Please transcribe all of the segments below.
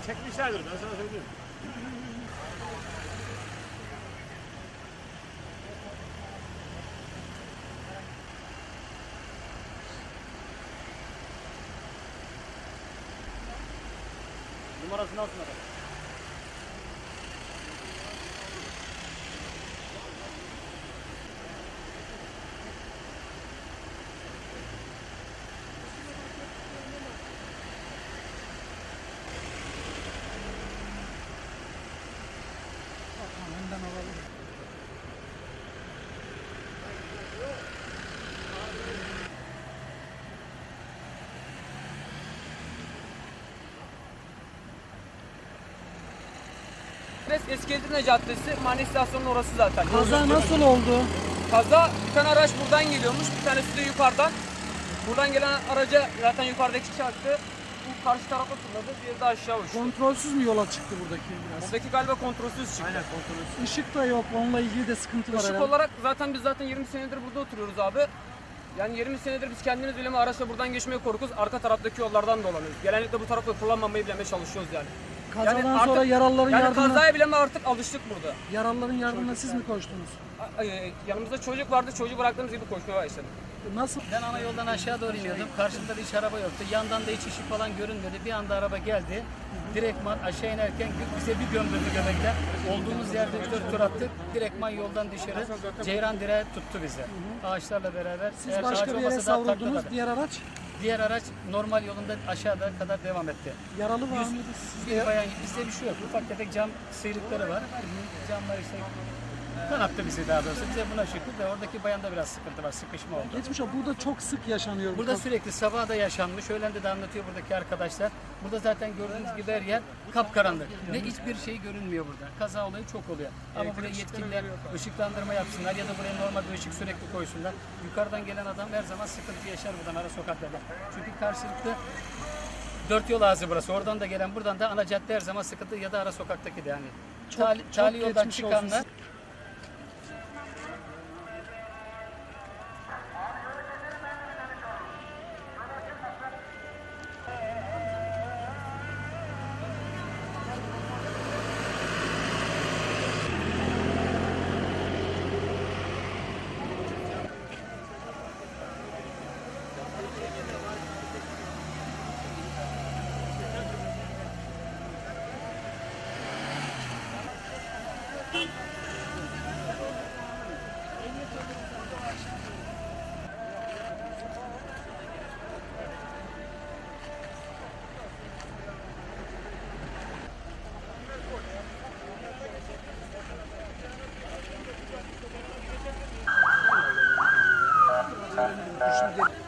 İşlerdir ben sana söyleyeyim. Numarasını alsın adam. Res Eski Edirne Caddesi, Mani İstasyonu'nun orası zaten. Kaza nasıl oldu? Kaza bir tane araç buradan geliyormuş, bir tanesi de yukarıdan. Buradan gelen araca zaten yukarıdaki çarptı. Bu karşı tarafa fırladı, diğeri de aşağı uçtu. Kontrolsüz mü yola çıktı buradaki biraz? Buradaki galiba kontrolsüz çıktı. Aynen Işık da yok. Onunla ilgili de sıkıntı var Işık herhalde. olarak zaten biz zaten 20 senedir burada oturuyoruz abi. Yani 20 senedir biz kendimiz bile mi araçla buradan geçmeye korkuyoruz. Arka taraftaki yollardan dolanıyoruz. Genellikle bu tarafı kullanmamayı bile çalışıyoruz yani. Kazadan Yani artık- sonra yaralıların Yani yardımına, kazaya bile mi artık alıştık burada. yaralıların yardımına siz mi koştunuz? A- e, Yanımızda çocuk vardı, çocuğu bıraktığımız gibi koşmaya başladık. Nasıl? Ben ana yoldan aşağı doğru iniyordum. Karşımda da hiç araba yoktu. Yandan da hiç ışık falan görünmedi. Bir anda araba geldi. Direktman aşağı inerken bize bir gömdürdü göbekten. Olduğumuz yerde dört tur attık. Direktman yoldan dışarı. Ceyran direğe tuttu bizi. Ağaçlarla beraber. Siz Eğer ağaç başka bir yere olmasa daha takla savruldunuz. Diğer araç Diğer araç normal yolunda aşağıda kadar devam etti. yaralı var mıydı? Bir bayan bizde bir şey yok. Ufak tefek cam sıyrıkları var. Camlar işte kanattı bizi daha doğrusu. Bize buna şükür de oradaki bayanda biraz sıkıntı var. Sıkışma oldu. Geçmiş o. Burada çok sık yaşanıyor. bu Burada kaz- sürekli sabah da yaşanmış. Öğlende de anlatıyor buradaki arkadaşlar. Burada zaten gördüğünüz gibi her yer kapkaranlık. Ne hiçbir şey görünmüyor burada. Kaza olayı çok oluyor. Ama buraya yetkililer ışıklandırma yapsınlar ya da buraya normal bir ışık sürekli koysunlar. Yukarıdan gelen adam her zaman sıkıntı yaşar buradan ara sokaklarda. Çünkü karşılıklı dört yol ağzı burası. Oradan da gelen buradan da ana cadde her zaman sıkıntı ya da ara sokaktaki de yani. Çok- tali, çok tali yoldan geçmiş olsun. çıkanlar Şimdi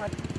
hot